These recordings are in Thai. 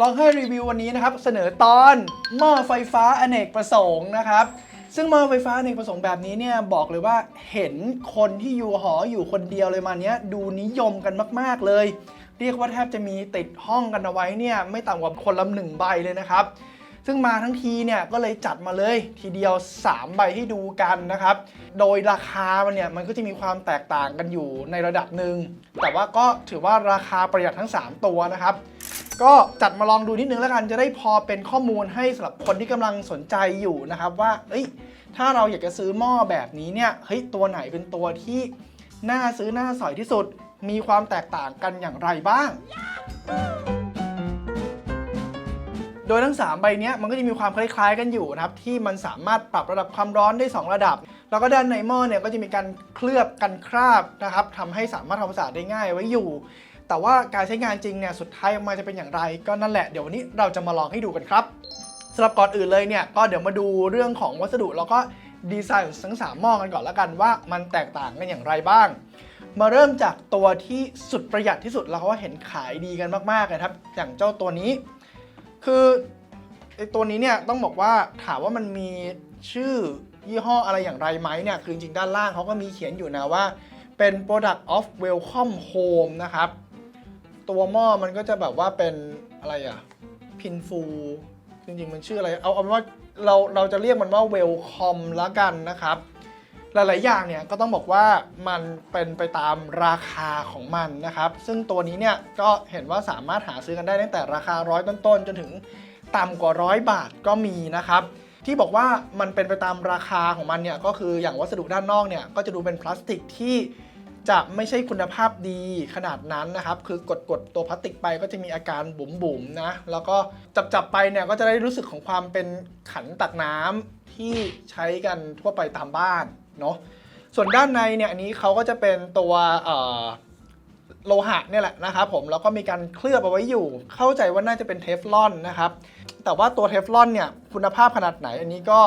ลองให้รีวิววันนี้นะครับเสนอตอนหม้อไฟฟ้าอเนกประสงค์นะครับซึ่งหม้อไฟฟ้าอเนกประสงค์แบบนี้เนี่ยบอกเลยว่าเห็นคนที่อยู่หออยู่คนเดียวเลยมาเนี้ยดูนิยมกันมาก ๆ เลย เรียกว่าแทบจะมีติดห้องกันเอาไว้เนี่ยไม่ต่ำกว่าคนละหนึ่งใบเลยนะครับซึ่งมาทั้งทีเนี่ยก็เลยจัดมาเลยทีเดียว 3 ใบให้ดูกันนะครับ โดยราคามันเนี่ยมันก็จะมีความแตกต่างกันอยู่ในระดับหนึ่งแต่ว่าก็ถือว่าราคาประหยัดทั้ง 3 ตัวนะครับ ก็จัดมาลองดูนิดนึงแล้วกันจะได้พอเป็นข้อมูลให้สำหรับคนที่กำลังสนใจอยู่นะครับว่าเอ้ยถ้าเราอยากจะซื้อหม้อแบบนี้เนี่ยเฮ้ยตัวไหนเป็นตัวที่น่าซื้อน่าสอยที่สุด มีความแตกต่างกันอย่างไรบ้าง โดยทั้ง 3 ใบเนี้ยมันก็จะมีความคล้ายๆกันอยู่นะครับที่มันสามารถปรับระดับความร้อนได้ 2 ระดับ แล้วก็ด้านในหม้อเนี่ยก็จะมีการเคลือบกันคราบนะครับทำให้สามารถทำความสะอาดได้ง่ายไว้อยู่ แต่ว่าการใช้งานจริงเนี่ยสุดท้ายออกมาจะเป็นอย่างไร ก็นั่นแหละเดี๋ยววันนี้เราจะมาลองให้ดูกันครับสำหรับก่อนอื่นเลยเนี่ยก็เดี๋ยวมาดูเรื่องของวัสดุแล้วก็ดีไซน์ของทั้งสามหม้อกันก่อนแล้วกันว่ามันแตกต่างกันอย่างไรบ้าง มาเริ่มจากตัวที่สุดประหยัดที่สุดแล้วก็เห็นขายดีกันมากๆเลยครับ อย่างเจ้าตัวนี้ คือไอตัวนี้เนี่ยต้องบอกว่าถามว่ามันมีชื่อยี่ห้ออะไรอย่างไรไหมเนี่ยคือจริงๆด้านล่างเขาก็มีเขียนอยู่นะว่าเป็น product of welcome home นะครับ ตัวหม้อมันก็จะแบบว่าเป็นอะไรอะ พินฟู จริงๆ มันชื่ออะไร เอาเอาเป็นว่าเราเราจะเรียกมันว่า welcome ละกันนะครับ หลายๆ อย่างเนี่ยก็ต้องบอกว่ามันเป็นไปตามราคาของมันนะครับ ซึ่งตัวนี้เนี่ยก็เห็นว่าสามารถหาซื้อกันได้ตั้งแต่ราคาร้อยต้นๆ จนถึงต่ำกว่าร้อยบาทก็มีนะครับที่บอกว่ามันเป็นไปตามราคาของมันเนี่ยก็คืออย่างวัสดุด้านนอกเนี่ยก็จะดูเป็นพลาสติกที่ จะไม่ใช่คุณภาพดีขนาดนั้นนะครับ คือกดกดๆตัวพลาสติกไปก็จะมีอาการบุ๋มๆนะ แล้วก็จับจับๆไปเนี่ยก็จะได้รู้สึกของความเป็นขันตักน้ำที่ใช้กันทั่วไปตามบ้านเนาะ ส่วนด้านในเนี่ยอันนี้เขาก็จะเป็นตัวโลหะเนี่ยแหละนะครับผม แล้วก็มีการเคลือบเอาไว้อยู่ เข้าใจว่าน่าจะเป็นเทฟลอนนะครับ แต่ว่าตัวเทฟลอนเนี่ยคุณภาพขนาดไหนอันนี้ก็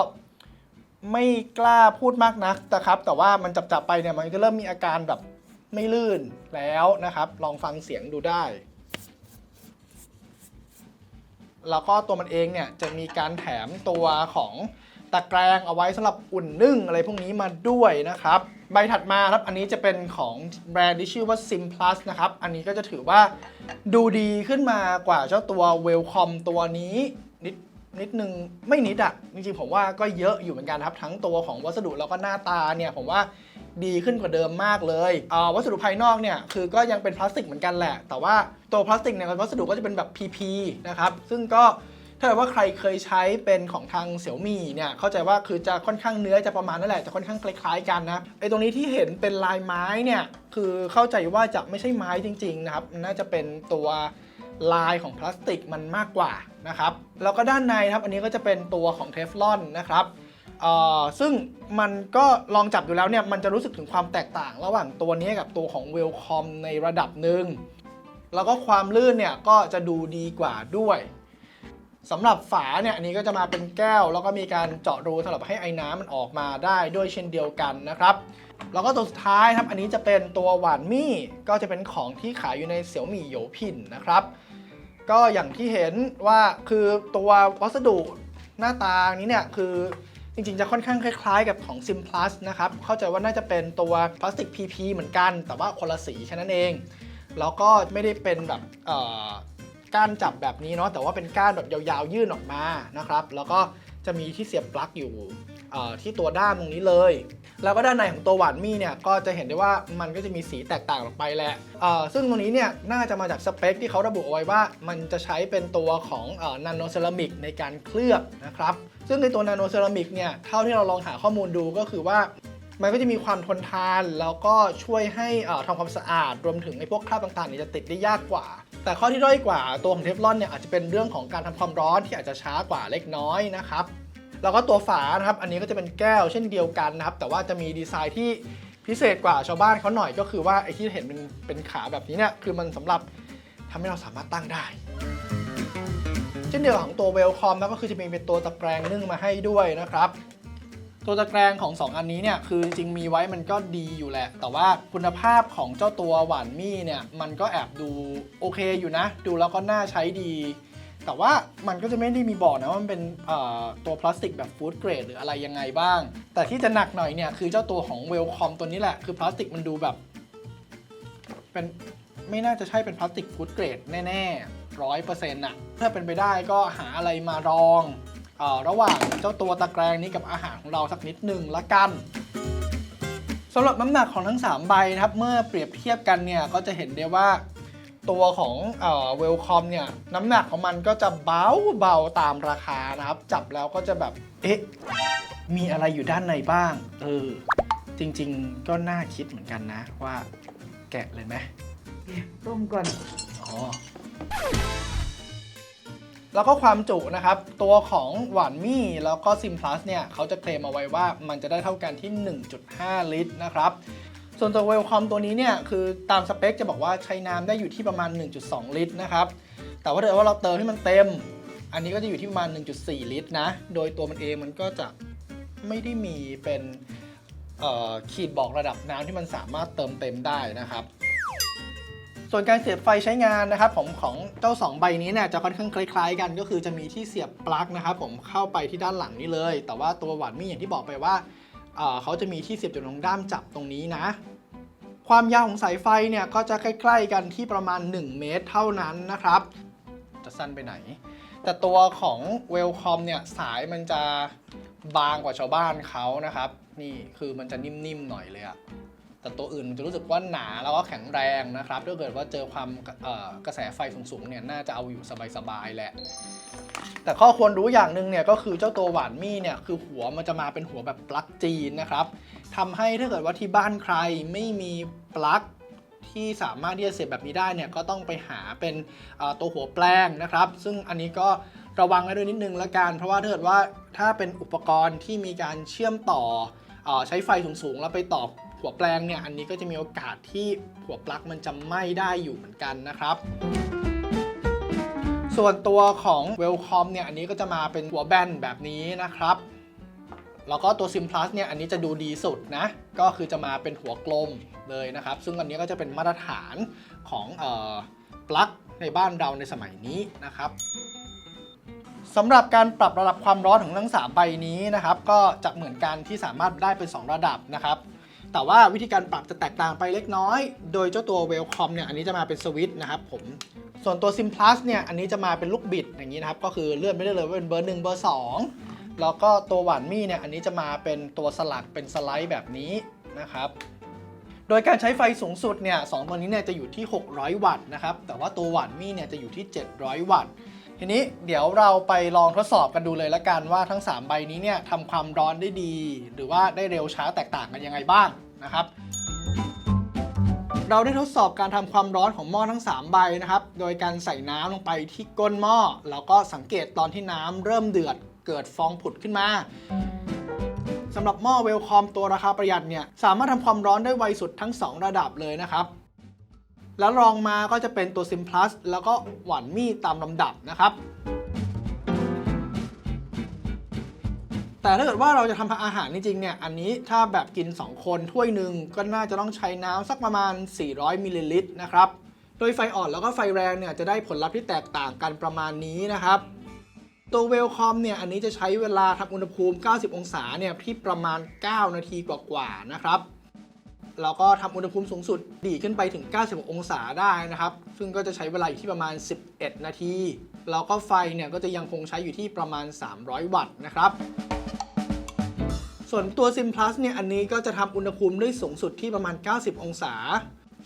ไม่กล้าพูดมากนักนะครับ แต่ว่ามันจับๆไปเนี่ยมันจะเริ่มมีอาการแบบไม่ลื่นแล้วนะครับ ลองฟังเสียงดูได้ แล้วก็ตัวมันเองเนี่ยจะมีการแถมตัวของตะแกรงเอาไว้สำหรับอุ่นนึ่งอะไรพวกนี้มาด้วยนะครับ ใบถัดมาครับอันนี้จะเป็นของแบรนด์ที่ชื่อว่า Sim Plus นะครับ อันนี้ก็จะถือว่าดูดีขึ้นมากว่าเจ้าตัว Welcome ตัวนี้ นิดนึงไม่นิดอะจริงๆผมว่าก็เยอะอยู่เหมือนกันครับทั้งตัวของวัสดุแล้วก็หน้าตาเนี่ยผมว่าดีขึ้นกว่าเดิมมากเลยเอ่อวัสดุภายนอกเนี่ยคือก็ยังเป็นพลาสติกเหมือนกันแหละ แต่ว่าตัวพลาสติกเนี่ยวัสดุก็จะเป็นแบบ PP นะครับซึ่งก็ถ้าเกิดว่าใครเคยใช้เป็นของทางเสี่ยวมี่เนี่ยเข้าใจว่าคือจะค่อนข้างเนื้อจะประมาณนั่นแหละจะค่อนข้างคล้ายๆกันนะไอ้ตรงนี้ที่เห็นเป็นลายไม้เนี่ยคือเข้าใจว่าจะไม่ใช่ไม้จริงๆนะครับน่าจะเป็นตัว ลายของพลาสติกมันมากกว่านะครับแล้วก็ด้านในครับอันนี้ก็จะเป็นตัวของเทฟลอนนะครับเอ่อซึ่งมันก็ลองจับอยู่แล้วเนี่ยมันจะรู้สึกถึงความแตกต่าง ระหว่างตัวนี้กับตัวของเวลคอมในระดับหนึ่งแล้วก็ความลื่นเนี่ยก็จะดูดีกว่าด้วยสำหรับฝาเนี่ยอันนี้ก็จะมาเป็นแก้ว แล้วก็มีการเจาะรูสำหรับให้ไอ้น้ำมันออกมาได้ด้วยเช่นเดียวกันนะครับแล้วก็ตัวสุดท้ายครับอันนี้จะเป็นตัวหวานมี่ก็จะเป็นของที่ขายอยู่ในเสี่ยวมี่โยพินนะครับ ก็อย่างที่เห็นว่าคือตัววัสดุหน้าตานี้เนี่ยคือจริงๆ จะค่อนข้างคล้ายๆ กับของ Sim Plus นะครับ เข้าใจว่าน่าจะเป็นตัวพลาสติก PP เหมือนกัน แต่ว่าคนละสีแค่นั้นเอง แล้วก็ไม่ได้เป็นแบบก้านจับแบบนี้เนาะ แต่ว่าเป็นก้านแบบยาวๆ ยื่นออกมานะครับ แล้วก็จะมีที่เสียบปลั๊กอยู่ ที่ตัวด้ามตรงนี้เลย แล้วก็ด้านในของตัวหวานมี่เนี่ยก็จะเห็นได้ว่ามันก็จะมีสีแตกต่างออกไปแหละซึ่งตรงนี้เนี่ยน่าจะมาจากสเปคที่เขาระบุเอาไว้ว่า มันจะใช้เป็นตัวของนาโนเซรามิกในการเคลือบนะครับซึ่งในตัวนาโนเซรามิกเนี่ยเท่าที่เราลองหาข้อมูลดูก็คือว่ามันก็จะมีความทนทานแล้วก็ช่วยให้ทำความสะอาด รวมถึงไอ้พวกคราบต่างๆเนี่ยจะติดได้ยากกว่า แต่ข้อที่ด้อยกว่าตัวของเทฟลอนเนี่ยอาจจะเป็นเรื่องของการทำความร้อนที่อาจจะช้ากว่าเล็กน้อยนะครับ แล้วก็ตัวฝานะครับ อันนี้ก็จะเป็นแก้วเช่นเดียวกันนะครับ แต่ว่าจะมีดีไซน์ที่พิเศษกว่าชาวบ้านเขาหน่อยก็คือว่าไอ้ที่เห็นเป็นเป็นขาแบบนี้เนี่ยคือมันสำหรับทำให้เราสามารถตั้งได้ เช่นเดียวกับของตัวเวลคอมนะก็คือจะมีเป็นตัวตะแกรงนึ่งมาให้ด้วยนะครับ ตัวตะแกรงของ 2 อันนี้เนี่ยคือจริงมีไว้มันก็ดีอยู่แหละ แต่ว่าคุณภาพของเจ้าตัวหวานมี่เนี่ยมันก็แอบดูโอเคอยู่นะ ดูแล้วก็น่าใช้ดี แต่ว่ามันก็จะไม่ได้มีบอกนะว่ามันเป็นตัวพลาสติกแบบฟู้ดเกรดหรืออะไรยังไงบ้าง แต่ที่จะหนักหน่อยเนี่ยคือเจ้าตัวของเวลคอมตัวนี้แหละ คือพลาสติกมันดูแบบ เป็นไม่น่าจะใช่เป็นพลาสติกฟู้ดเกรดแน่ๆร้อยเปอร์เซ็นต์ะถ้าเป็นไปได้ก็หาอะไรมารองอระหว่างเจ้าตัวตะแกรงนี้กับอาหารของเราสักนิดหนึ่งละกันสำหรับน้ำหนักของทั้ง 3 ใบนะครับ เมื่อเปรียบเทียบกันเนี่ยก็จะเห็นได้ว่า ตัวของเวลคอมเนี่ยน้ำหนักของมันก็จะเบาเบาๆตามราคานะครับ จับแล้วก็จะแบบ เอ๊ะ มีอะไรอยู่ด้านในบ้าง เออ จริงๆก็น่าคิดเหมือนกันนะว่าแกะเลยไหมต้มก่อน อ๋อ แล้วก็ความจุนะครับ ตัวของหวานมี่แล้วก็ซิมพลัสเนี่ยเขาจะเคลมเอาไว้ว่ามันจะได้เท่ากันที่ 1.5 ลิตรนะครับ ส่วนตัวเวลคอมตัวนี้เนี่ยคือตามสเปคจะบอกว่าใช้น้ำได้อยู่ที่ประมาณ 1.2 ลิตรนะครับแต่ว่าถ้าเกิดว่าเราเติมให้มันเต็ม อันนี้ก็จะอยู่ที่ประมาณ 1.4 ลิตรนะ โดยตัวมันเองมันก็จะไม่ได้มีเป็นขีดบอกระดับน้ำที่มันสามารถเติมเต็มได้นะครับ ส่วนการเสียบไฟใช้งานนะครับผมของเจ้า 2 ใบนี้เนี่ยจะค่อนข้างคล้าย ๆ กัน ก็คือจะมีที่เสียบปลั๊กนะครับผมเข้าไปที่ด้านหลังนี้เลย แต่ว่าตัวหวานมี่อย่างที่บอกไปว่า เเขาจะมีที่เสียบจุดรองด้ามจับตรงนี้นะ ความยาวของสายไฟเนี่ยก็จะใกล้ๆกันที่ประมาณ 1 เมตรเท่านั้นนะครับ จะสั้นไปไหน แต่ตัวของเวลคอมเนี่ยสายมันจะบางกว่าชาวบ้านเขานะครับ นี่คือมันจะนิ่มๆหน่อยเลยอะ แต่ตัวอื่นมันจะรู้สึกว่าหนาแล้วก็แข็งแรงนะครับถ้าเกิดว่าเจอความกระแสไฟสูงๆเนี่ยน่าจะเอาอยู่สบายๆแหละ แต่ข้อควรรู้อย่างหนึ่งเนี่ยก็คือเจ้าตัวหวานมี่เนี่ยคือหัวมันจะมาเป็นหัวแบบปลั๊กจีนนะครับทำให้ถ้าเกิดว่าที่บ้านใครไม่มีปลั๊กที่สามารถที่จะเสียบแบบนี้ได้เนี่ยก็ต้องไปหาเป็นตัวหัวแปลงนะครับ ซึ่งอันนี้ก็ระวังไว้ด้วยนิดนึงละกัน เพราะว่าถ้าเกิดว่าถ้าเป็นอุปกรณ์ที่มีการเชื่อมต่อ ใช้ไฟสูงๆแล้วไปต่อหัวแปลงเนี่ยอันนี้ก็จะมีโอกาสที่หัวปลั๊กมันจะไหม้ได้อยู่เหมือนกันนะครับส่วนตัวของ Welcom เนี่ยอันนี้ก็จะมาเป็นหัวแบนแบบนี้นะครับ แล้วก็ตัว Sim Plus เนี่ยอันนี้จะดูดีสุดนะ ก็คือจะมาเป็นหัวกลมเลยนะครับ ซึ่งอันนี้ก็จะเป็นมาตรฐานของออปลั๊กในบ้านเราในสมัยนี้นะครับ สำหรับการปรับระดับความร้อนของทั้ง3ใบนี้นะครับก็จะเหมือนกันที่สามารถได้เป็น 2 ระดับนะครับแต่ว่าวิธีการปรับจะแตกต่างไปเล็กน้อย โดยเจ้าตัว Welcom เนี่ยอันนี้จะมาเป็นสวิตช์นะครับผมส่วนตัว Sim Plus เนี่ยอันนี้จะมาเป็นลูกบิดอย่างนี้นะครับก็คือเลื่อนไปได้เลยว่าเป็นเบอร์1เบอร์2แล้วก็ตัวหวานมี่เนี่ยอันนี้จะมาเป็นตัวสลักเป็นสไลด์แบบนี้นะครับโดยการใช้ไฟสูงสุดเนี่ยสองตัวนี้เนี่ยจะอยู่ที่ 600 วัตต์นะครับแต่ว่าตัวหวานมี่เนี่ยจะอยู่ที่ 700 วัตต์ ทีนี้เดี๋ยวเราไปลองทดสอบกันดูเลยละกันว่าทั้ง 3 ใบนี้เนี่ยทำความร้อนได้ดี หรือว่าได้เร็วช้าแตกต่างกันยังไงบ้างนะครับเราได้ทดสอบการทำความร้อนของหม้อทั้ง 3 ใบนะครับ โดยการใส่น้ำลงไปที่ก้นหม้อ แล้วก็สังเกตตอนที่น้ำเริ่มเดือดเกิดฟองผุดขึ้นมาสำหรับหม้อเวลคอมตัวราคาประหยัดเนี่ย สามารถทำความร้อนได้ไวสุดทั้ง 2 ระดับเลยนะครับ แล้วรองมาก็จะเป็นตัว Sim Plus แล้วก็หวานมี่ตามลำดับนะครับ แต่ถ้าเกิดว่าเราจะทำอาหารจริงๆเนี่ยอันนี้ถ้าแบบกิน 2 คนถ้วยหนึ่งก็น่าจะต้องใช้น้ำสักประมาณ 400มิลลิลิตรนะครับ โดยไฟอ่อนแล้วก็ไฟแรงเนี่ยจะได้ผลลัพธ์ที่แตกต่างกันประมาณนี้นะครับตัวเวลคอมเนี่ยอันนี้จะใช้เวลาทำอุณหภูมิ 90 องศาเนี่ยที่ประมาณ 9 นาทีกว่าๆนะครับ แล้วก็ทำอุณหภูมิสูงสุดดีขึ้นไปถึง 96 องศาได้นะครับ ซึ่งก็จะใช้เวลาอยู่ที่ประมาณ 11 นาที แล้วก็ไฟเนี่ยก็จะยังคงใช้อยู่ที่ประมาณ 300 วัตต์นะครับส่วนตัว Sim Plus เนี่ย อันนี้ก็จะทำอุณหภูมิได้สูงสุดที่ประมาณ 90 องศา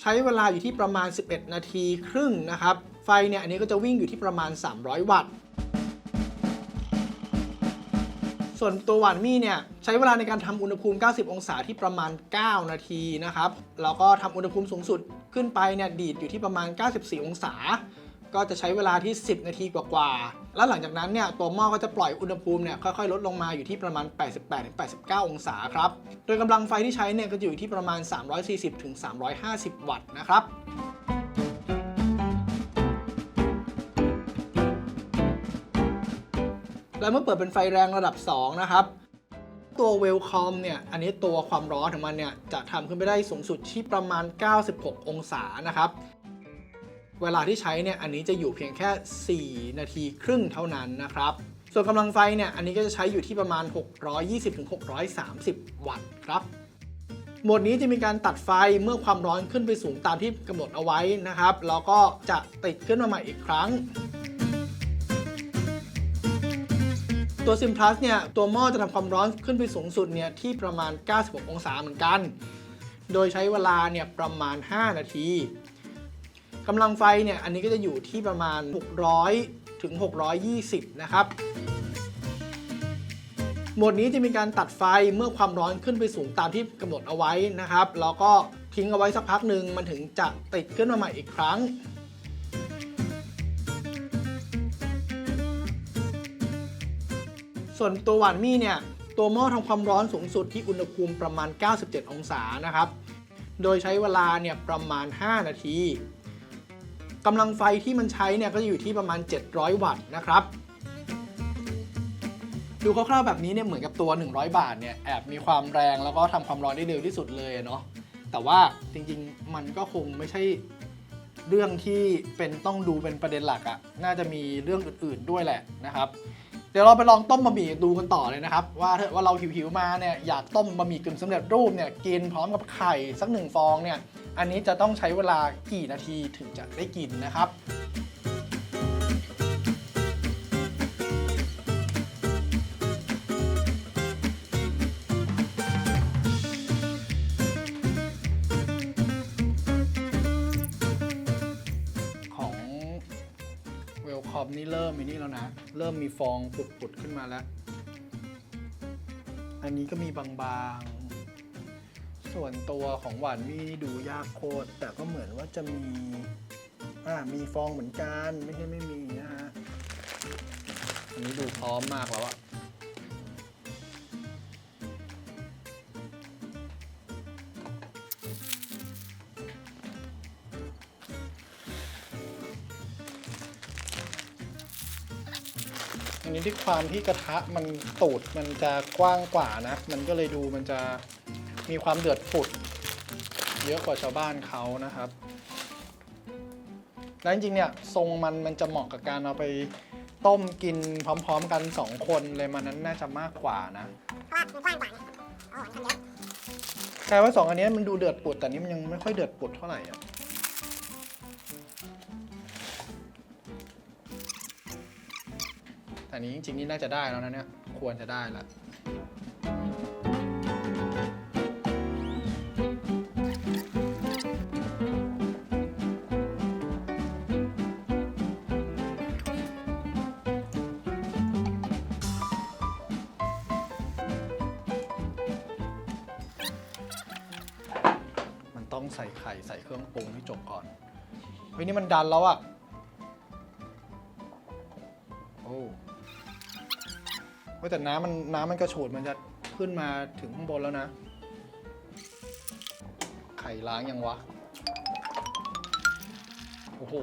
ใช้เวลาอยู่ที่ประมาณ 11 นาทีครึ่งนะครับ ไฟเนี่ย อันนี้ก็จะวิ่งอยู่ที่ประมาณ 300 วัตต์ ส่วนตัวหวานมี่เนี่ยใช้เวลาในการทำอุณหภูมิ 90 องศาที่ประมาณ 9 นาทีนะครับแล้วก็ทำอุณหภูมิสูงสุดขึ้นไปเนี่ยดีดอยู่ที่ประมาณ 94 องศา ก็จะใช้เวลาที่ 10 นาทีกว่าๆแล้วหลังจากนั้นเนี่ยตัวหม้อก็จะปล่อยอุณหภูมิเนี่ยค่อยๆ ลดลงมาอยู่ที่ประมาณ 88-89 องศาครับโดยกำลังไฟที่ใช้เนี่ยก็อยู่ที่ประมาณ 340-350 วัตต์นะครับ แล้วเมื่อเปิดเป็นไฟแรงระดับ 2 นะครับ ตัวเวลคอมเนี่ย อันนี้ตัวความร้อนของมันเนี่ย จะทำขึ้นไปได้สูงสุดที่ประมาณ 96 องศานะครับ เวลาที่ใช้เนี่ย อันนี้จะอยู่เพียงแค่ 4 นาทีครึ่งเท่านั้นนะครับ ส่วนกำลังไฟเนี่ย อันนี้ก็จะใช้อยู่ที่ประมาณ 620-630 วัตต์ครับโหมดนี้จะมีการตัดไฟเมื่อความร้อนขึ้นไปสูงตามที่กำหนดเอาไว้นะครับ แล้วก็จะติดขึ้นมาใหม่อีกครั้ง ตัว Sim Plus เนี่ยตัวหม้อจะทำความร้อนขึ้นไปสูงสุดเนี่ยที่ประมาณ 96 องศาเหมือนกัน โดยใช้เวลาเนี่ยประมาณ 5 นาทีกำลังไฟเนี่ยอันนี้ก็จะอยู่ที่ประมาณ 600 ถึง 620 นะครับโหมดนี้จะมีการตัดไฟเมื่อความร้อนขึ้นไปสูงตามที่กำหนดเอาไว้นะครับ แล้วก็ทิ้งเอาไว้สักพักหนึ่งมันถึงจะติดขึ้นมาใหม่อีกครั้ง ส่วนตัวหวานมี่เนี่ย ตัวหม้อทำความร้อนสูงสุดที่อุณหภูมิประมาณ 97 องศานะครับ โดยใช้เวลาเนี่ยประมาณ 5 นาทีกำลังไฟที่มันใช้เนี่ยก็จะอยู่ที่ประมาณ 700 วัตต์นะครับ ดูคร่าวๆแบบนี้เนี่ยเหมือนกับตัว 100 บาทเนี่ยแอบมีความแรงแล้วก็ทำความร้อนได้เร็วที่สุดเลยเนาะแต่ว่าจริงๆมันก็คงไม่ใช่เรื่องที่เป็นต้องดูเป็นประเด็นหลักอะน่าจะมีเรื่องอื่นๆด้วยแหละนะครับ เดี๋ยวเราไปลองต้มบะหมี่ดูกันต่อเลยนะครับ ว่าถ้าว่าเราหิวๆมาเนี่ยอยากต้มบะหมี่กึ่งสำเร็จรูปเนี่ยกินพร้อมกับไข่สักหนึ่งฟองเนี่ยอันนี้จะต้องใช้เวลากี่นาทีถึงจะได้กินนะครับ เริ่มมีฟองปุดๆขึ้นมาแล้ว อันนี้ก็มีบางๆ ส่วนตัวของหวานมี่ดูยากโคตร แต่ก็เหมือนว่าจะมี อ่า มีฟองเหมือนกัน ไม่ใช่ไม่มีนะฮะ อันนี้ดูพร้อมมากแล้วอะ ที่ความที่กระทะมันตูดมันจะกว้างกว่านะ มันก็เลยดูมันจะมีความเดือดปุด เยอะกว่าชาวบ้านเขานะครับ แล้วจริงๆเนี่ยทรงมันมันจะเหมาะกับการเอาไปต้มกินพร้อม ๆ กัน 2 คนเลยมันนั้นน่าจะมากกว่านะเพราะว่ามันกว้างกว่าเนี่ยอ๋อทำเยอะใช่ว่าสองอันเนี้ยมันดูเดือดปุดแต่นี้มันยังไม่ค่อยเดือดปุดเท่าไหร่อะ แต่นี้จริงๆนี่น่าจะได้แล้วนะเนี่ย ควรจะได้ล้วมันต้องใส่ไข่ใส่เครื่องปรุงให้จบก่อนเฮ้ยนี่มันดันแล้วอะ เฮ้ยแต่น้ำมันน้ำมันกระฉูดมันจะขึ้นมาถึงข้างบนแล้วนะ ไข่ล้างยังวะ โอ้โห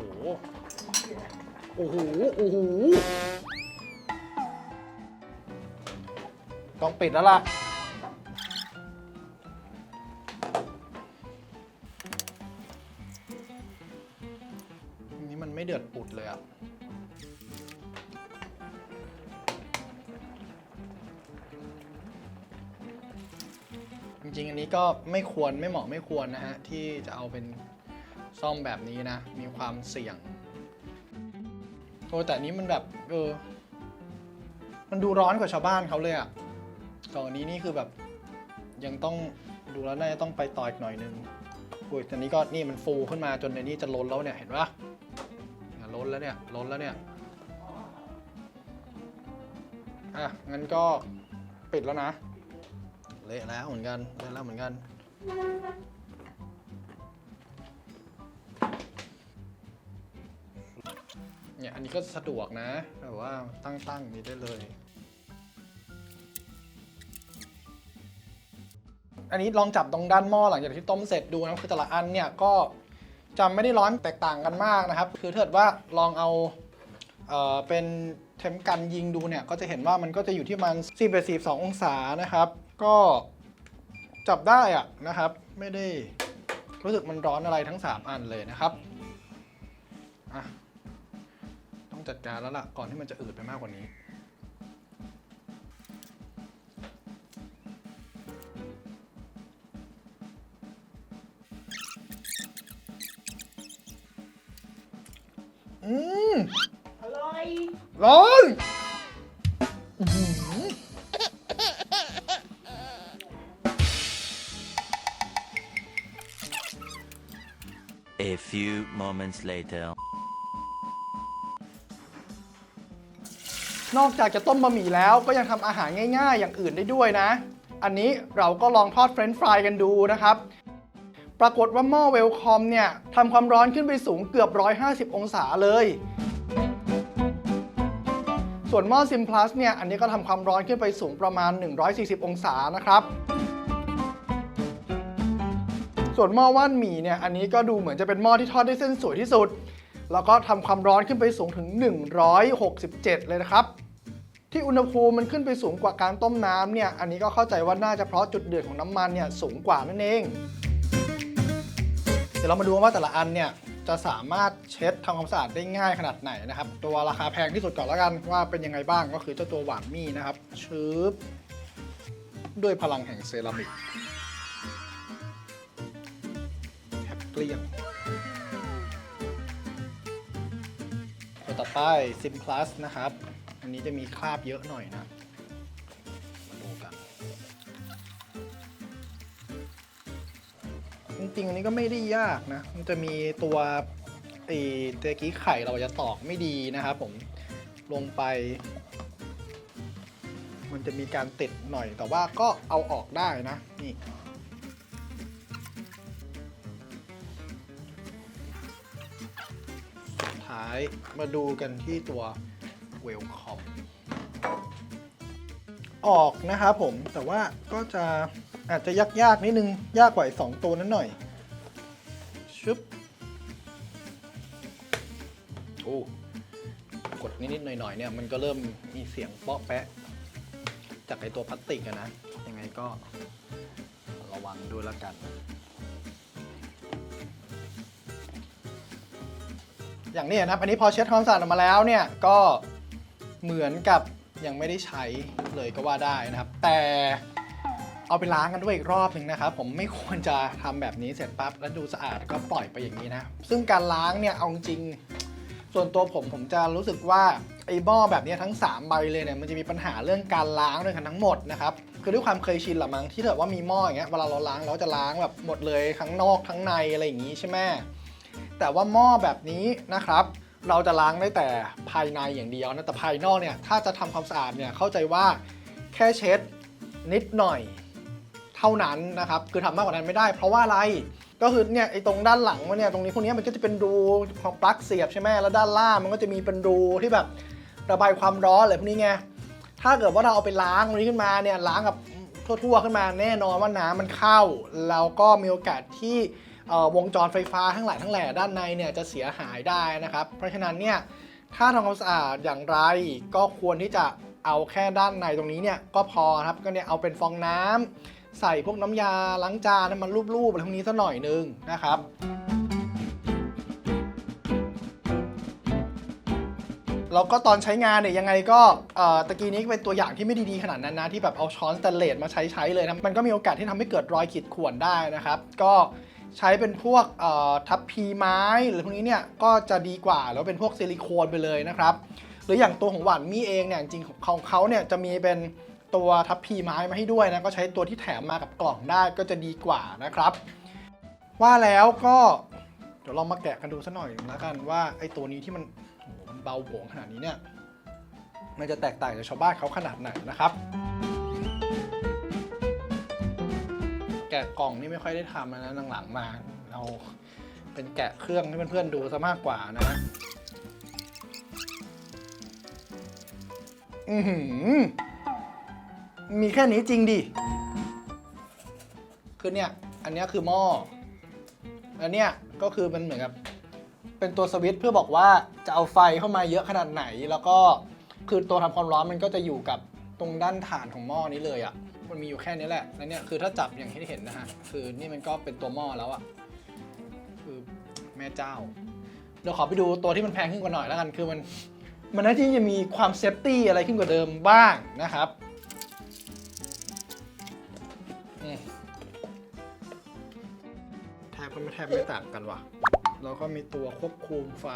โอ้โห โอ้โห ต้องปิดแล้วล่ะ ไม่ควรไม่เหมาะไม่ควรนะฮะ ที่จะเอาเป็นซ่อมแบบนี้นะ มีความเสี่ยงโอ้แต่นี้มันแบบเออมันดูร้อนกว่าชาวบ้านเขาเลยอะตอนนี้นี่คือแบบยังต้องดูแล้วน่าจะต้องไปต่ออีกหน่อยนึงโอ้ยตอนนี้ก็นี่มันฟูขึ้นมาจนในนี้จะล้นแล้วเนี่ยเห็นปะล้นแล้วเนี่ยล้นแล้วเนี่ยอะงั้นก็ปิดแล้วนะเละแล้วเหมือนกันเละแล้วเหมือนกัน เนี่ยอันนี้ก็สะดวกนะแบบว่าตั้งๆนี้ได้เลย อันนี้ลองจับตรงด้านหม้อหลังจากที่ต้มเสร็จดูนะคือแต่ละอันเนี่ยก็จะไม่ได้ร้อนแตกต่างกันมากนะครับ คือถ้าเกิดว่าลองเอาเอ่อเป็นเทมกันยิงดูเนี่ยก็จะเห็นว่ามันก็จะอยู่ที่มัน4 42องศานะครับ ก็ จับได้อะนะครับ ไม่ได้รู้สึกมันร้อนอะไรทั้ง 3 อันเลยนะครับอะต้องจัดการแล้วล่ะ ก่อนที่มันจะอืดไปมากกว่านี้ อืมอร่อย ร้อนอื้อ moments later. นอกจากจะต้มบะหมี่แล้วก็ยังทำอาหารง่ายๆ อย่างอื่นได้ด้วยนะ อันนี้เราก็ลองทอดเฟรนช์ฟรายกันดูนะครับ ปรากฏว่าหม้อเวลคอมเนี่ยทำความร้อนขึ้นไปสูงเกือบ 150 องศาเลย ส่วนหม้อซิมพลัสเนี่ยอันนี้ก็ทำความร้อนขึ้นไปสูงประมาณ 140 องศานะครับ ส่วนหม้อว่านหมี่เนี่ยอันนี้ก็ดูเหมือนจะเป็นหม้อที่ทอดได้เส้นสวยที่สุด แล้วก็ทำความร้อนขึ้นไปสูงถึง 167 เลยนะครับ ที่อุณหภูมิมันขึ้นไปสูงกว่าการต้มน้ำเนี่ยอันนี้ก็เข้าใจว่าน่าจะเพราะจุดเดือดของน้ำมันเนี่ยสูงกว่านั่นเอง เดี๋ยวเรามาดูว่าแต่ละอันเนี่ยจะสามารถเช็ดทำความสะอาดได้ง่ายขนาดไหนนะครับ ตัวราคาแพงที่สุดก่อนแล้วกันว่าเป็นยังไงบ้างก็คือเจ้าตัวหวานมี่นะครับชืบด้วยพลังแห่งเซรามิก กลี้ยง ตัวต่อไป Sim Plus นะครับ อันนี้จะมีคราบเยอะหน่อยนะ มาดูกัน จริงๆ อันนี้ก็ไม่ได้ยากนะ มันจะมีตัวไอ้เตะกี้ไข่เราจะตอกไม่ดีนะครับผมลงไป มันจะมีการติดหน่อยแต่ว่าก็เอาออกได้นะ นี่ายมาดูกันที่ตัวเวลคอมออกนะครับผมแต่ว่าก็จะอาจจะยากๆนิดนึง ยากกว่าสองตัวนั้นหน่อย ชึบ โอ้กดนิดๆหน่อยๆเนี่ย มันก็เริ่มมีเสียงเปาะแปะ จากไอตัวพลาสติกอะนะ ยังไงก็ระวังด้วยละกัน อย่างนี้นะครับ อันนี้พอเช็ดความสะอาดออกมาแล้วเนี่ยก็เหมือนกับยังไม่ได้ใช้เลยก็ว่าได้นะครับ แต่เอาไปล้างกันด้วยอีกรอบหนึ่งนะครับ ผมไม่ควรจะทำแบบนี้เสร็จปั๊บแล้วดูสะอาดก็ปล่อยไปอย่างนี้นะ ซึ่งการล้างเนี่ยเอาจริง ส่วนตัวผมผมจะรู้สึกว่าไอ้หม้อแบบนี้ทั้ง 3 ใบเลยเนี่ยมันจะมีปัญหาเรื่องการล้างด้วยกันทั้งหมดนะครับคือด้วยความเคยชินละมั้งที่เกิดว่ามีหม้ออย่างเงี้ยเวลาเราล้างเราจะล้างแบบหมดเลยทั้งนอกทั้งในอะไรอย่างงี้ใช่ไหม แต่ว่าหม้อแบบนี้นะครับ เราจะล้างได้แต่ภายในอย่างเดียวนะแต่ภายนอกเนี่ยถ้าจะทำความสะอาดเนี่ยเข้าใจว่าแค่เช็ดนิดหน่อยเท่านั้นนะครับคือทำมากกว่านั้นไม่ได้ เพราะว่าอะไรก็คือเนี่ยไอ้ตรงด้านหลังมันเนี่ยตรงนี้พวกนี้มันก็จะเป็นรูของปลั๊กเสียบใช่ไหมแล้วด้านล่างมันก็จะมีเป็นรูที่แบบระบายความร้อนอะไรพวกนี้ไงถ้าเกิดว่าเราเอาไปล้างตรงนี้ขึ้นมาเนี่ยล้างกับทั่วๆขึ้นมาแน่นอนว่าน้ำมันเข้าแล้วก็มีโอกาสที่ วงจรไฟฟ้าทั้งหลายทั้งแหล่ด้านในเนี่ยจะเสียหายได้นะครับ เพราะฉะนั้นเนี่ยถ้าทำความสะอาดอย่างไรก็ควรที่จะเอาแค่ด้านในตรงนี้เนี่ยก็พอครับก็เนี่ยเอาเป็นฟองน้ำใส่พวกน้ำยาล้างจานน้ำมันรูปๆอะไรพวกนี้สักหน่อยนึงนะครับแล้วก็ตอนใช้งานเนี่ยยังไงก็ตะกี้นี้เป็นตัวอย่างที่ไม่ดี ๆ ขนาดนั้นนะ ที่แบบเอาช้อนสแตนเลสมาใช้ใช้เลยนะมันก็มีโอกาสที่ทำให้เกิดรอยขีดข่วนได้นะครับ ก็ ใช้เป็นพวกทับพีไม้หรือพวกนี้เนี่ยก็จะดีกว่าแล้วเป็นพวกซิลิโคนไปเลยนะครับ หรืออย่างตัวของหวานมี่เองเนี่ยจริงของเขาเนี่ยจะมีเป็นตัวทับพีไม้มาให้ด้วยนะก็ใช้ตัวที่แถมมากับกล่องได้ก็จะดีกว่านะครับ ว่าแล้วก็เดี๋ยวลองมาแกะกันดูสักหน่อยแล้วกันว่าไอ้ตัวนี้ที่มันมันเบาโหวงขนาดนี้เนี่ยมันจะแตกต่างจากชาวบ้านเขาขนาดไหนนะครับะกล่องนี่ไม่ค่อยได้ทำนะหลังๆมาเราเป็นแกะเครื่องให้เพื่อนๆดูซะมากกว่านะอือหือมีแค่นี้จริงดิ คือเนี่ย อันนี้คือหม้อ อันเนี้ยก็คือมันเหมือนกับ เป็นตัวสวิตช์เพื่อบอกว่าจะเอาไฟเข้ามาเยอะขนาดไหน แล้วก็คือตัวทำความร้อนมันก็จะอยู่กับตรงด้านฐานของหม้อนี้เลยอะ่ะ มันมีอยู่แค่นี้แหละแล้วเนี่ยคือถ้าจับอย่างที่เห็นนะฮะ คือนี่มันก็เป็นตัวหม้อแล้วอะคือแม่เจ้าดี๋ยวขอไปดูตัวที่มันแพงขึ้นกว่าหน่อยแล้วกัน คือมัน มันน่าที่จะมีความเซฟตี้อะไรขึ้นกว่าเดิมบ้างนะครับแทบก็ไม่แทบไม่ต่างกันว่ะ แล้วก็มีตัวควบคุมไฟ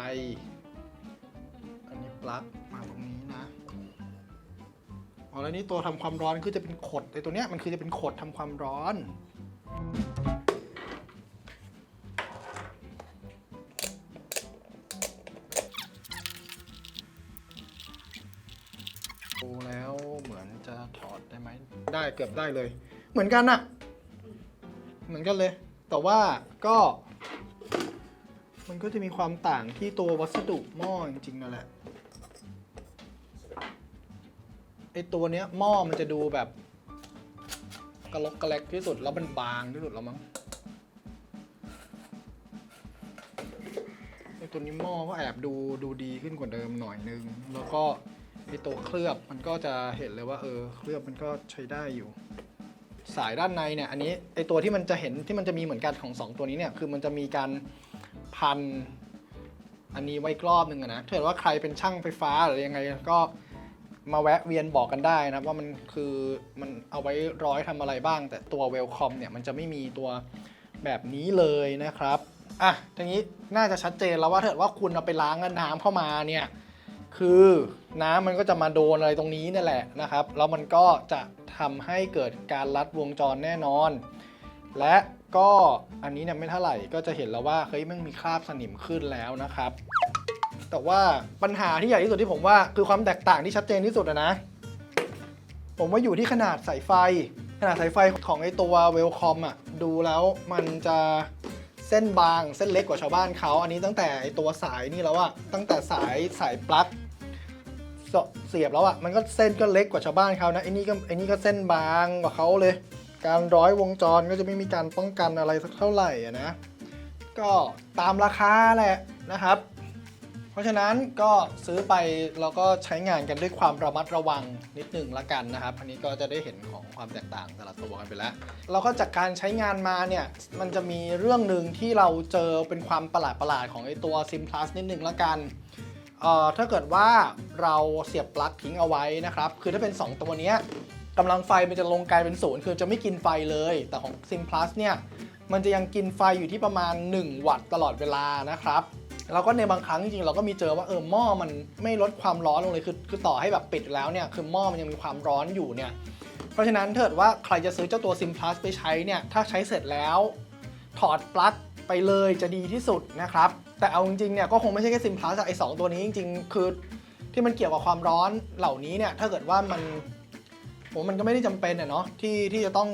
อันนี้ปลั๊กมาตรง อ๋อแล้วนี่ตัวทำความร้อนคือจะเป็นขดไอตัวเนี้ยมันคือจะเป็นขดทำความร้อนดูแล้วเหมือนจะถอดได้ไหม ได้เกือบได้เลย เหมือนกันอะเหมือนกันเลย แต่ว่าก็ มันก็จะมีความต่างที่ตัววัสดุหม้อจริงๆนั่นแหละ ไอตัวเนี้ยหม้อมันจะดูแบบ กระลกกระแลกที่สุดแล้วมันบางที่สุดแล้วมั้งไอตัวนี้หม้อก็แอบดูดูดีขึ้นกว่าเดิมหน่อยนึง แล้วก็ไอตัวเคลือบมันก็จะเห็นเลยว่า เออ เคลือบมันก็ใช้ได้อยู่ สายด้านในเนี่ย อันนี้ไอตัวที่มันจะเห็นที่มันจะมีเหมือนกันของสองตัวนี้เนี่ยคือมันจะมีการพันอันนี้ไว้กรอบหนึ่งนะถ้าเกิดว่าใครเป็นช่างไฟฟ้าหรือยังไงก็ มาแวะเวียนบอกกันได้นะว่ามันคือมันเอาไว้ร้อยทำอะไรบ้าง แต่ตัวเวลคอมเนี่ยมันจะไม่มีตัวแบบนี้เลยนะครับอะทีนี้น่าจะชัดเจนแล้วว่าถ้าเกิดว่าคุณเอาไปล้างน้ำเข้ามาเนี่ยคือน้ำมันก็จะมาโดนอะไรตรงนี้นี่แหละนะครับ แล้วมันก็จะทำให้เกิดการลัดวงจรแน่นอน และก็อันนี้เนี่ยไม่เท่าไหร่ก็จะเห็นแล้วว่าเฮ้ยมันมีคราบสนิมขึ้นแล้วนะครับ แต่ว่าปัญหาที่ใหญ่ที่สุดที่ผมว่าคือความแตกต่างที่ชัดเจนที่สุดอะนะ ผมว่าอยู่ที่ขนาดสายไฟ ขนาดสายไฟของไอตัวเวลคอมอะดูแล้วมันจะเส้นบางเส้นเล็กกว่าชาวบ้านเขา อันนี้ตั้งแต่ไอตัวสายนี่แล้วอะตั้งแต่สายสายปลั๊กเสียบแล้วอะมันก็เส้นก็เล็กกว่าชาวบ้านเขานะไอ้นี่ก็ไอ้นี่ก็เส้นบางกว่าเขาเลย การร้อยวงจรก็จะไม่มีการป้องกันอะไรสักเท่าไหร่นะ ก็ตามราคาแหละนะครับ เพราะฉะนั้นก็ซื้อไปแล้วก็ใช้งานกันด้วยความระมัดระวังนิดหนึ่งละกันนะครับ อันนี้ก็จะได้เห็นของความแตกต่างแต่ละตัวกันไปแล้วแล้วก็จากการใช้งานมาเนี่ยมันจะมีเรื่องหนึ่งที่เราเจอเป็นความประหลาดประหลาดๆของไอตัว Sim Plus นิดหนึ่งละกันเอ่อถ้าเกิดว่าเราเสียบปลั๊กทิ้งเอาไว้นะครับ คือถ้าเป็น 2 ตัวนี้กำลังไฟมันจะลงกลายเป็นศูนย์คือจะไม่กินไฟเลย แต่ของ Sim Plus เนี่ยมันจะยังกินไฟอยู่ที่ประมาณ 1 วัตต์ตลอดเวลานะครับ แล้วก็ในบางครั้งจริงๆเราก็มีเจอว่าเออหม้อมันไม่ลดความร้อนลงเลยคือคือต่อให้แบบปิดแล้วเนี่ยคือหม้อมันยังมีความร้อนอยู่เนี่ยเพราะฉะนั้นถ้าเกิดว่าใครจะซื้อเจ้าตัว Sim Plus ไปใช้เนี่ยถ้าใช้เสร็จแล้ว ถอดปลั๊กไปเลยจะดีที่สุดนะครับแต่เอาจริงๆเนี่ยก็คงไม่ใช่แค่ Sim Plus อะไอสองตัวนี้จริงๆ คือที่มันเกี่ยวกับความร้อนเหล่านี้เนี่ยถ้าเกิดว่ามันผมมันก็ไม่ได้จำเป็นอะเนาะที่ที่จะต้อง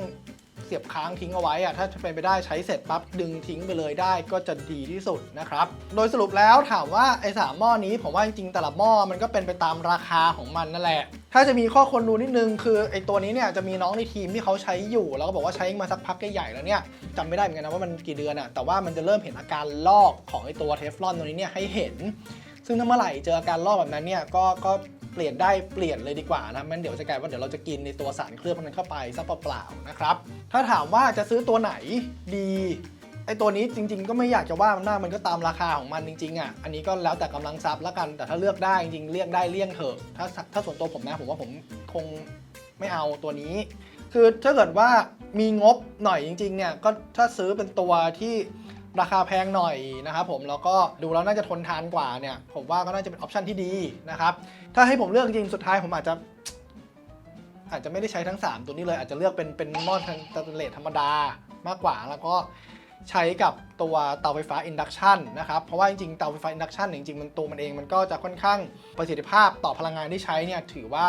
เสียบค้างทิ้งเอาไว้อะถ้าเป็นไปได้ใช้เสร็จปั๊บดึงทิ้งไปเลยได้ก็จะดีที่สุดนะครับ โดยสรุปแล้วถามว่าไอ้สามหม้อนี้ผมว่าจริงๆแต่ละหม้อมันก็เป็นไปตามราคาของมันนั่นแหละ ถ้าจะมีข้อควรรู้นิดนึงคือไอ้ตัวนี้เนี่ยจะมีน้องในทีมที่เขาใช้อยู่ แล้วก็บอกว่าใช้มาสักพักใหญ่ๆแล้วเนี่ยจำไม่ได้เหมือนกันนะว่ามันกี่เดือนอะแต่ว่ามันจะเริ่มเห็นอาการลอกของไอ้ตัวเทฟลอนตัวนี้เนี่ยให้เห็นซึ่งถ้าเมื่อไหร่เจออาการลอกแบบนั้นเนี่ยก็ก็ ปลี่ยนได้เปลี่ยนเลยดีกว่านะมันเดี๋ยวจะกลายว่าเดี๋ยวเราจะกินในตัวสารเคลือบพวกนั้นเข้าไปซะเปล่าๆนะครับ ถ้าถามว่าจะซื้อตัวไหนดีไอตัวนี้จริง ๆ ก็ไม่อยากจะว่ามันมากมันก็ตามราคาของมันจริงๆอะอันนี้ก็แล้วแต่กำลังทรัพย์ละกัน แต่ถ้าเลือกได้จริงๆเลี่ยงได้เลี่ยงเถอะถ้าถ้าส่วนตัวผมนะผมว่าผมคงไม่เอาตัวนี้ คือถ้าเกิดว่ามีงบหน่อยจริงๆเนี่ยก็ถ้าซื้อเป็นตัวที่ ราคาแพงหน่อยนะครับผมแล้วก็ดูแล้วน่าจะทนทานกว่าเนี่ย ผมว่าก็น่าจะเป็นออปชันที่ดีนะครับ ถ้าให้ผมเลือกจริงสุดท้ายผมอาจจะ อาจจะไม่ได้ใช้ทั้ง 3 ตัวนี้เลยอาจจะเลือกเป็นเป็นหม้อทางสแตนเลสธรรมดามากกว่าแล้วก็ใช้กับตัวเตาไฟฟ้าอินดักชันนะครับ เพราะว่าจริงๆ เตาไฟฟ้าอินดักชันจริงๆ มันตัวมันเองมันก็จะค่อนข้างประสิทธิภาพต่อพลังงานที่ใช้เนี่ยถือว่า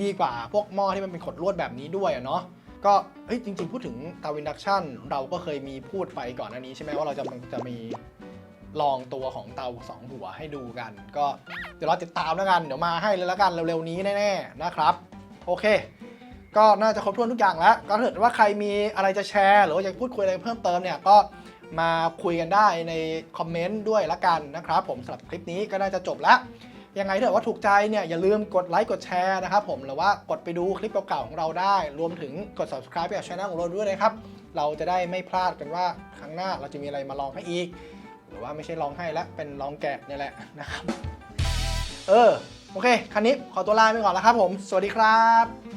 ดีกว่าพวกหม้อที่มันเป็นขดลวดแบบนี้ด้วยอะเนาะ ก็เฮ้ยจริง ๆ พูดถึงเตาอินดักชันเราก็เคยมีพูดไปก่อนอันนี้ใช่ไหมว่าเราจะจะมีลองตัวของเตาสองหัวให้ดูกัน ก็เดี๋ยวเราติดตามแล้วกัน เดี๋ยวมาให้เลยแล้วกันเร็วๆนี้แน่ๆนะครับ โอเค ก็น่าจะครบถ้วนทุกอย่างแล้ว ก็ถ้าเกิดว่าใครมีอะไรจะแชร์ หรือว่าจะพูดคุยอะไรเพิ่มเติมเนี่ยก็มาคุยกันได้ในคอมเมนต์ด้วยละกันนะครับ ผมสำหรับคลิปนี้ก็น่าจะจบแล้ว ยังไงถ้าเกิดว่าถูกใจเนี่ยอย่าลืมกดไลค์กดแชร์นะครับผมหรือว่ากดไปดูคลิปเก่าๆของเราได้ รวมถึงกด subscribe ไปกับช่องของเราด้วยนะครับ เราจะได้ไม่พลาดกันว่าครั้งหน้าเราจะมีอะไรมาลองให้อีก หรือว่าไม่ใช่ลองให้แล้วเป็นลองแกะเนี่ยแหละนะครับ เออ โอเค คันนี้ขอตัวลาไปก่อนแล้วครับผม สวัสดีครับ